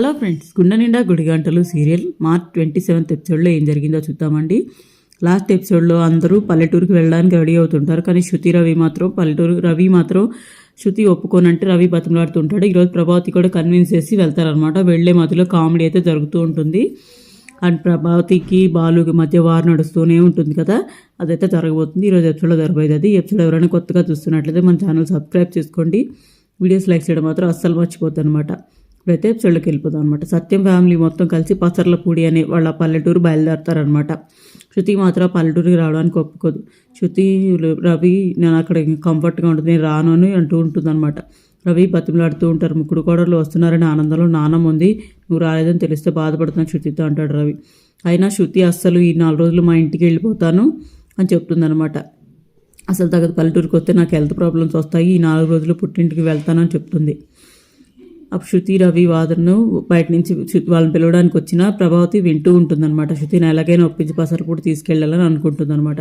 Hello friends Gunde Ninda Gudigantalu serial March twenty seventh ఎపిసోడ్లో ఏం జరిగిందో చూద్దామండి. లాస్ట్ ఎపిసోడ్లో అందరూ పల్లెటూరుకి వెళ్ళడానికి రెడీ అవుతుంటారు కానీ శృతి రవి మాత్రం పల్లెటూరు రవి మాత్రం శృతి ఒప్పుకోనంటే రవి బతిమలాడుతుంటాడు. ఈరోజు ప్రభావతి కూడా కన్విన్స్ చేసి వెళ్తారనమాట వెళ్ళే మధ్యలో కామెడీ అయితే జరుగుతూ ఉంటుంది. అండ్ ప్రభావతికి బాలుకి మధ్య వారు నడుస్తూనే ఉంటుంది కదా. అదైతే జరగబోతుంది. ఈరోజు ఎపిసోడ్లో జరగబోయేది అది. ఎపిసోడ్ ఎవరైనా కొత్తగా చూస్తున్నట్లయితే మన ఛానల్ సబ్స్క్రైబ్ చేసుకోండి. వీడియోస్ లైక్ చేయడం మాత్రం అస్సలు మర్చిపోద్దు అనమాట ఇప్పుడైతే ఎపిసోడ్లోకి వెళ్ళిపోతాం అనమాట సత్యం ఫ్యామిలీ మొత్తం కలిసి పసర్లపూడి అనే వాళ్ళ పల్లెటూరు బయలుదేరతారనమాట శృతి మాత్రం పల్లెటూరుకి రావడానికి ఒప్పుకోదు. శృతి రవి నేను అక్కడ కంఫర్ట్గా ఉంటుంది నేను రాను అని అంటూ ఉంటుంది అనమాట రవి బతిమలాడుతూ ఉంటారు ముక్కుడు కోడలు వస్తున్నారని ఆనందంలో నానం ఉంది. నువ్వు రాలేదని తెలిస్తే బాధపడుతున్నాను శృతితో అంటాడు రవి. అయినా శృతి అస్సలు ఈ నాలుగు రోజులు మా ఇంటికి వెళ్ళిపోతాను అని చెప్తుందనమాట అసలు తగ్గదు పల్లెటూరుకి వస్తే నాకు హెల్త్ ప్రాబ్లమ్స్ వస్తాయి ఈ నాలుగు రోజులు పుట్టింటికి వెళ్తానని చెప్తుంది. అప్పుడు శృతి రవి వాదనను బయట నుంచి వాళ్ళని పిలవడానికి వచ్చిన ప్రభావతి వింటూ ఉంటుందన్నమాట. శృతిని ఎలాగైనా ఒప్పించి పసరు కూడా తీసుకెళ్ళాలని అనుకుంటుందన్నమాట.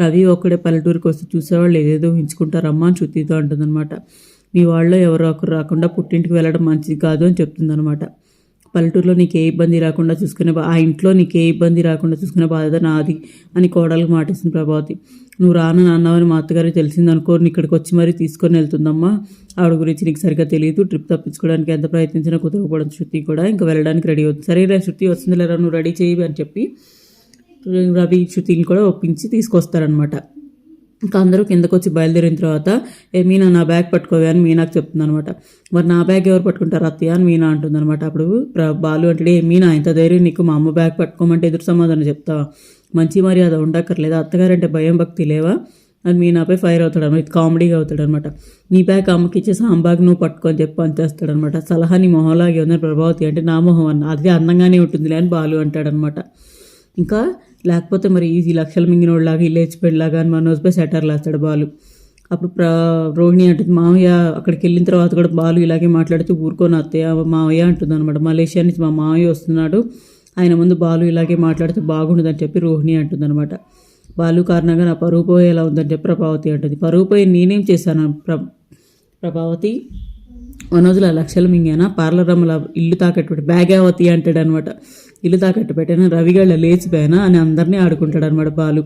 రవి ఒక్కడే పల్లెటూరుకి వస్తే చూసేవాళ్ళు ఏదేదో ఊహించుకుంటారమ్మా అని శృతితో అంటుందన్నమాట. మీ వాళ్ళలో ఎవరో ఒకరు రాకుండా పుట్టింటికి వెళ్ళడం మంచిది కాదు అని చెప్తుందన్నమాట. పల్లెటూరులో నీకు ఏ ఇబ్బంది రాకుండా చూసుకునే ఆ ఇంట్లో నీకు ఏ ఇబ్బంది రాకుండా చూసుకునే బాధ్యత నాది అని కోడలకు మాటేసింది ప్రభావతి. నువ్వు రాను అన్నావని మా అత్తగారికి తెలిసిందనుకో నీ ఇక్కడికి వచ్చి మరీ తీసుకొని వెళ్తుందమ్మా. ఆవిడ గురించి నీకు సరిగ్గా తెలియదు ట్రిప్ తప్పించుకోవడానికి ఎంత ప్రయత్నించినా కుదరకపోవడం శృతి కూడా ఇంకా వెళ్ళడానికి రెడీ అవుతుంది. సరే శృతి వస్తుంది లేరా నువ్వు రెడీ చేయి అని చెప్పి రవి శృతిని కూడా ఒప్పించి తీసుకొస్తారనమాట ఇంకా అందరూ కిందకు వచ్చి బయలుదేరిన తర్వాత ఏ మీనా నా బ్యాగ్ పట్టుకోవే అని మీనాకు చెప్తుంది అనమాట మరి నా బ్యాగ్ ఎవరు పట్టుకుంటారు అత్తయ్య? అని మీనా అంటుంది అనమాట అప్పుడు ప్ర- బాలు అంటే "ఏ మీనా ఇంత ధైర్యం నీకు మా అమ్మ బ్యాగ్ పట్టుకోమంటే ఎదురు సమాధానం చెప్తావా? మంచి మర్యాద ఉండక్కర్లేదు? అత్తగారంటే భయం భక్తి లేవా? అని మీనాపై ఫైర్ అవుతాడు అనమాట కామెడీగా అవుతాడు అనమాట నీ బ్యాగ్ అమ్మకి ఇచ్చేసి ఆ బ్యాగ్ నువ్వు పట్టుకొని చెప్పి అంతేస్తాడు అనమాట సలహా నీ మొహంలాగే ఉందని ప్రభావతి అంటే నా మొహం అన్న. అది అందంగానే ఉంటుందిలే అని బాలు అంటాడనమాట. ఇంకా లేకపోతే మరి ఈ లక్షల మింగినోళ్ళలాగా ఇల్లేచిపోయేలాగా అని మనోజ్పై సెటర్లు వేస్తాడు బాలు. అప్పుడు ప్రా రోహిణి అంటుంది మావయ్య అక్కడికి వెళ్ళిన తర్వాత కూడా బాలు ఇలాగే మాట్లాడుతూ ఊరుకొని అత్తయ్య మావయ్య అంటుంది అనమాట మలేషియా నుంచి మా మావయ్య వస్తున్నాడు. ఆయన ముందు బాలు ఇలాగే మాట్లాడితే బాగుండదని చెప్పి రోహిణి అంటుంది అనమాట బాలు కారణంగా నా పరువు పోయేలా ఉందని చెప్పి ప్రభావతి అంటుంది. పరువు పోయి నేనేం చేశాను? ప్ర ప్రభావతి మనోజుల లక్షలు మింగానా? పార్లర్ అమ్మల ఇల్లు తాకట్టు పెట్టి బ్యాగావతి అంటాడు అనమాట ఇల్లు తాకట్టు పెట్టాను రవిగళ్ళ లేచిపోయానా అని అందరినీ ఆడుకుంటాడు అనమాట బాలు.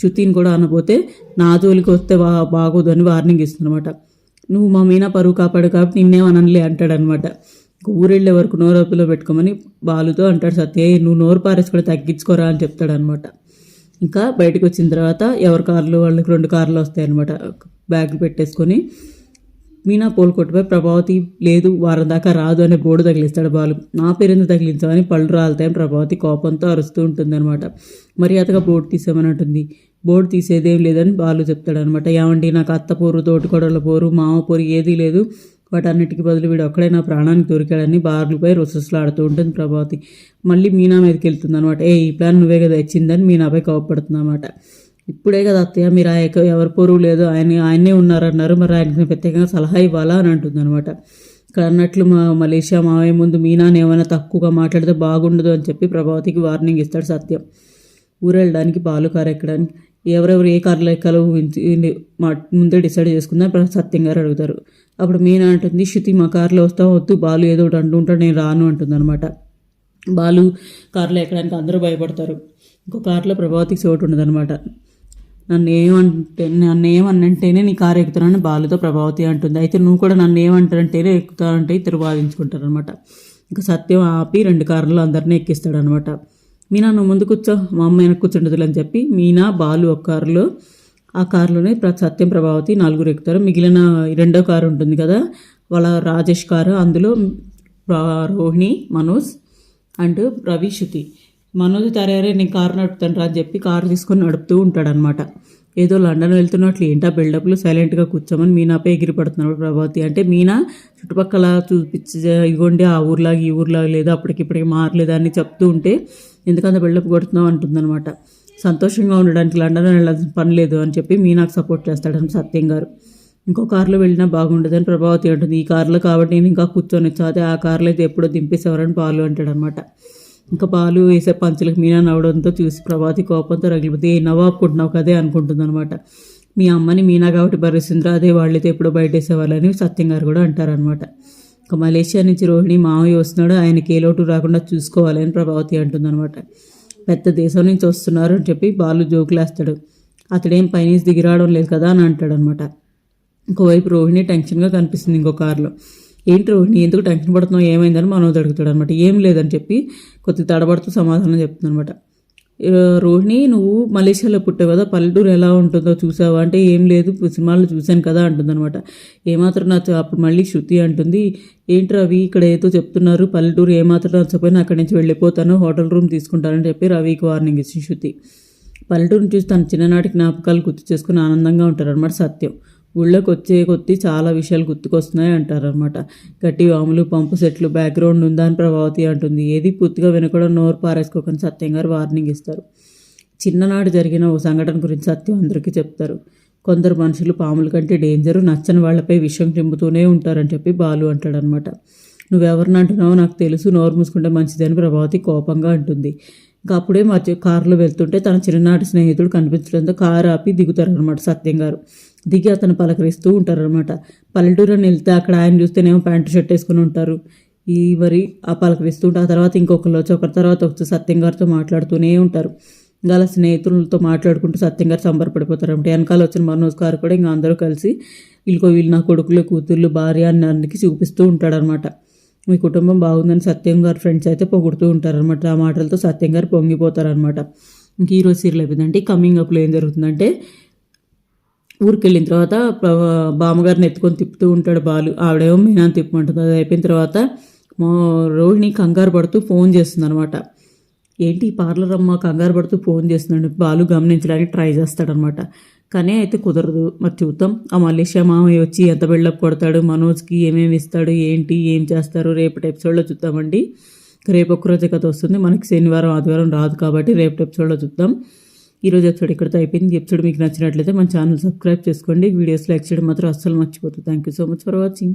శృతిని కూడా అనబోతే నా జోలికి వస్తే బా బాగోదు అని వార్నింగ్ ఇస్తుందన్నమాట నువ్వు మా మీనా పరువు కాపాడు కాబట్టి నిన్నేమనలే అంటాడు అనమాట ఊరెళ్ళే వరకు నోరొప్పులో పెట్టుకోమని బాలుతో అంటాడు సత్య. నువ్వు నోరు పారేసి కూడా తగ్గించుకోరా అని చెప్తాడు అనమాట ఇంకా బయటకు వచ్చిన తర్వాత ఎవరి కార్లు? వాళ్ళకి రెండు కార్లు వస్తాయి అనమాట బ్యాగ్ పెట్టేసుకొని మీనా పోల్కొట్టుపై ప్రభావతి లేదు వారం దాకా రాదు అనే బోర్డు తగిలిస్తాడు బాలు. నా పేరెందుకు తగిలించామని పళ్ళు రాలుతాయని ప్రభావతి కోపంతో అరుస్తూ ఉంటుంది అనమాట మర్యాదగా బోర్డు తీసామని అంటుంది బోర్డు తీసేదేం లేదని బాలు చెప్తాడు అనమాట ఏమండి నాకు అత్త పోరు తోటికొడల పోరు మామ పోరు ఏదీ లేదు. వాటన్నిటికీ బదులు వీడు ఒక్కడే నా ప్రాణానికి దొరికాడని బార్లపై రుసరుసలాడుతూ ఉంటుంది ప్రభావతి. మళ్ళీ మీనా మీదకి వెళ్తుంది అనమాట ఏ ఈ ప్లాన్ నువ్వే కదా ఇచ్చిందని మీనాపై కోపపడుతుంది అనమాట ఇప్పుడే కదా అత్తయ్య మీరు ఆ ఎవరి పొరుగు లేదు ఆయన ఆయనే ఉన్నారన్నారు. మరి ఆయనకి ప్రత్యేకంగా సలహా ఇవ్వాలా అని అంటుంది అనమాట ఇక్కడ అన్నట్లు మా మలేషియా మావయ్య ముందు మీనాని ఏమైనా తక్కువగా మాట్లాడితే బాగుండదు అని చెప్పి ప్రభావతికి వార్నింగ్ ఇస్తాడు సత్యం. ఊరు వెళ్ళడానికి బాలు కారు ఎక్కడానికి ఎవరెవరు ఏ కార్లో ఎక్కాలో మా- ముందే డిసైడ్ చేసుకుందాం ఇప్పుడు సత్యం గారు అడుగుతారు. అప్పుడు మీనా అంటుంది శృతి మా కార్లో వస్తాం వద్దు బాలు ఏదో ఒకటి అంటూ నేను రాను అంటుంది అనమాట బాలు కారులో ఎక్కడానికి అందరూ భయపడతారు. ఇంకో కారులో ప్రభావతికి చోటు ఉండదన్నమాట. నన్ను ఏమంటే నన్ను ఏమన్నంటేనే నీ కారు ఎక్కుతానని బాలుతో ప్రభావతి అంటుంది. అయితే నువ్వు కూడా నన్ను ఏమంటారంటేనే ఎక్కుతానంటే ఇద్దరు వాదించుకుంటారు అనమాట ఇంకా సత్యం ఆపి రెండు కార్లు అందరినీ ఎక్కిస్తాడనమాట మీనా నువ్వు ముందు కూర్చో. మా అమ్మ వెనక్కి కూర్చుండదులే అని చెప్పి మీనా బాలు ఒక కారులో ఆ కారులోనే సత్యం ప్రభావతి నలుగురు ఎక్కుతారు. మిగిలిన రెండో కారు ఉంటుంది కదా వాళ్ళ రాజేష్ కారు. అందులో రోహిణి మనోజ్ అండ్ రవి శృతి. మనోజ్ తరేరే నేను కారు నడుపుతాను రా అని చెప్పి కారు తీసుకొని నడుపుతూ ఉంటాడనమాట ఏదో లండన్ వెళ్తున్నట్లు ఏంటా బిల్డప్లు సైలెంట్గా కూర్చోమని మీనాపై ఎగిరిపడుతున్నాడు ప్రభావతి. అంటే మీనా చుట్టుపక్కల చూపించి ఇగోండి ఆ ఊర్లాగా ఈ ఊర్లాగా లేదు అప్పటికిప్పటికి మారలేదు అని చెప్తూ ఉంటే ఎందుకంత బిల్డప్ కొడుతున్నావు అంటుందన్నమాట. సంతోషంగా ఉండడానికి లండన్ వెళ్ళాల్సిన పని లేదు అని చెప్పి మీనాకు సపోర్ట్ చేస్తాడని సత్యం గారు. ఇంకో కారులో వెళ్ళినా బాగుండదని ప్రభావతి అంటుంది. ఈ కారులో కాబట్టి నేను ఇంకా కూర్చొని. అదే ఆ కారులో అయితే ఎప్పుడో దింపేసేవారని పాలు అంటాడనమాట ఇంకా పాలు వేసే పంచులకు మీనా నవ్వడంతో చూసి ప్రభాతి కోపంతో రగిలిపోతే ఏ నవ్వాపుకుంటున్నావు కదే అనుకుంటుంది అనమాట మీ అమ్మని మీనా కాబట్టి భరిస్తుందిరా అదే వాళ్ళైతే ఎప్పుడో బయటేసేవాళ్ళని సత్యం గారు కూడా అంటారనమాట ఒక మలేషియా నుంచి రోహిణి మామయ్య వస్తున్నాడు ఆయనకి ఏ లోటు రాకుండా చూసుకోవాలని ప్రభావతి అంటుందన్నమాట. పెద్ద దేశం నుంచి వస్తున్నారు అని చెప్పి బాలు జోకులేస్తాడు అతడేం పైనుంచి దిగిరావడం లేదు కదా అని అంటాడనమాట ఇంకోవైపు రోహిణి టెన్షన్గా కనిపిస్తుంది ఇంకో కారులో. ఏంటి రోహిణి ఎందుకు టెన్షన్ పడుతున్నావు? ఏమైందని మనోజ్ అడుగుతాడు అనమాట ఏం లేదని చెప్పి కొద్దిగా తడబడుతూ సమాధానం చెప్తుంది అనమాట రోహిణి నువ్వు మలేషియాలో పుట్టావు కదా పల్లెటూరు ఎలా ఉంటుందో చూసావా? అంటే ఏం లేదు సినిమాల్లో చూశాను కదా అంటుందన్నమాట ఏమాత్రం నచ్చ అప్పుడు మళ్ళీ శృతి అంటుంది ఏంటి రవి ఇక్కడ ఏదో చెప్తున్నారు పల్లెటూరు ఏమాత్రం నచ్చపోయినా అక్కడి నుంచి వెళ్ళిపోతాను హోటల్ రూమ్ తీసుకుంటానని చెప్పి రవికి వార్నింగ్ ఇచ్చింది శృతి. పల్లెటూరు చూసి తన చిన్ననాటి జ్ఞాపకాలు గుర్తు చేసుకుని ఆనందంగా ఉంటారనమాట సత్యం. ఊళ్ళోకి వచ్చే కొద్దీ చాలా విషయాలు గుర్తుకొస్తున్నాయి అంటారనమాట గట్టి వాములు పంపు సెట్లు బ్యాక్గ్రౌండ్ ఉందా అని ప్రభావతి అంటుంది. ఏది పూర్తిగా వినకుండా నోరు పారేసుకోకని సత్యం గారు వార్నింగ్ ఇస్తారు. చిన్ననాడు జరిగిన ఓ సంఘటన గురించి సత్యం అందరికీ చెప్తారు. కొందరు మనుషులు పాముల కంటే డేంజరు నచ్చని వాళ్ళపై విషయం చెంపుతూనే ఉంటారని చెప్పి బాలు అంటాడనమాట నువ్వెవరిని అంటున్నావో నాకు తెలుసు నోరు మూసుకుంటే మంచిదని ప్రభావతి కోపంగా అంటుంది. ఇంకా అప్పుడే మధ్య కారులో వెళ్తుంటే తన చిన్ననాటి స్నేహితుడు కనిపించడంతో కారు ఆపి దిగుతారనమాట సత్యం గారు. దిగి అతను పలకరిస్తూ ఉంటారనమాట పల్లెటూరుని వెళ్తే అక్కడ ఆయన చూస్తేనేమో ప్యాంటు షర్ట్ వేసుకుని ఉంటారు. ఈ వరి ఆ పలకరిస్తూ ఉంటారు. ఆ తర్వాత ఇంకొకరు వచ్చి ఒకరి తర్వాత వచ్చి సత్యం గారితో మాట్లాడుతూనే ఉంటారు. ఇంకా అలా స్నేహితులతో మాట్లాడుకుంటూ సత్యం గారు సంబరపడిపోతారు వెనకాల వచ్చిన మనోజ్ గారు కూడా ఇంకా అందరూ కలిసి వీళ్ళకో వీళ్ళు నా కొడుకులు కూతుర్లు భార్య అని అన్నికి చూపిస్తూ ఉంటాడనమాట మీ కుటుంబం బాగుందని సత్యం గారు ఫ్రెండ్స్ అయితే పొగుడుతూ ఉంటారనమాట ఆ మాటలతో సత్యం గారు పొంగిపోతారనమాట ఇంక ఈరోజు సీరియల్ అయిపోయిందంటే కమింగ్ అప్లో ఏం జరుగుతుందంటే ఊరికి వెళ్ళిన తర్వాత బామ్మగారిని ఎత్తుకొని తిప్పుతూ ఉంటాడు బాలు. ఆవిడేమో మీనాన్ని తిప్పమంటుంది. అది అయిపోయిన తర్వాత మా రోహిణి కంగారు పడుతూ ఫోన్ చేస్తుంది అనమాట ఏంటి పార్లర్ అమ్మ కంగారు పడుతూ ఫోన్ చేస్తున్నాడు. బాలు గమనించడానికి ట్రై చేస్తాడనమాట. కానీ అయితే కుదరదు. మరి చూద్దాం. ఆ మలేషియా మామయ్య వచ్చి ఎంత బిల్డప్ కొడతాడు? మనోజ్కి ఏమేమి ఇస్తాడు? ఏంటి? ఏం చేస్తారు? రేపటి ఎపిసోడ్లో చూద్దామండి. రేపు ఒక్కరోజే కథ వస్తుంది. మనకి శనివారం ఆదివారం రాదు కాబట్టి రేపటి ఎపిసోడ్లో చూద్దాం. ఈరోజు ఎపిసోడ్ ఇక్కడితో అయిపోయింది. ఎపిసోడ్ మీకు నచ్చినట్లయితే మన ఛానల్ సబ్స్క్రైబ్ చేసుకోండి. వీడియోస్ లైక్ చేయడం మాత్రం అస్సలు మర్చిపోతుంది thank you so much for watching